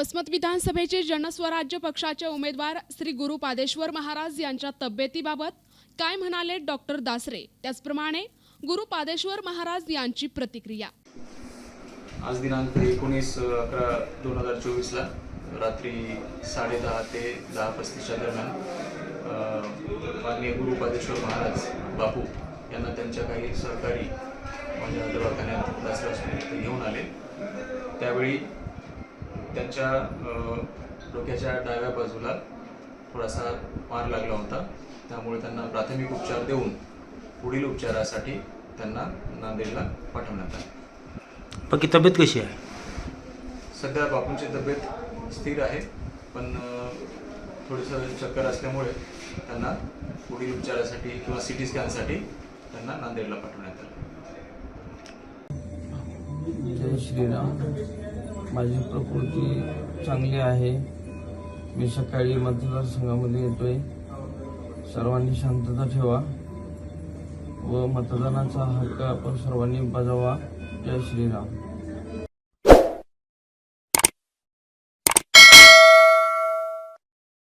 वसमत विधानसभेचे जनस्वराज्य पक्षाचे उमेदवार श्री गुरु पादेश्वर महाराज यांच्या तब्येतीबाबत काय म्हणाले डॉक्टर दासरे? त्याचप्रमाणे गुरु पादेश्वर महाराज यांची प्रतिक्रिया. आज दिनांक एकोणीस अकरा दोन हजार चोवीसला रात्री साडेदहा ते दहा पस्तीसच्या दरम्यान माननीय गुरु पादेश्वर महाराज बापू यांना त्यांच्या काही सहकारी माझ्या दवाखान्यात दासरे हॉस्पिटल घेऊन आले. त्यावेळी त्यांच्या डोक्याच्या डाव्या बाजूला थोडासा मार लागला होता. त्यामुळे त्यांना प्राथमिक उपचार देऊन पुढील उपचारासाठी त्यांना नांदेडला पाठवण्यात आले. बाकी तब्येत कशी आहे? सध्या बापूंची तब्येत स्थिर आहे पण थोडंसं चक्कर असल्यामुळे त्यांना पुढील उपचारासाठी किंवा सी टी स्कॅनसाठी त्यांना नांदेडला पाठवण्यात आलं. जय श्रीराम. माझी प्रकृती चांगली आहे. मी सकाळी मतदारसंघामध्ये येतोय. सर्वांनी शांतता ठेवा व मतदानाचा हक्क आपण सर्वांनी बजावा. जय श्रीराम.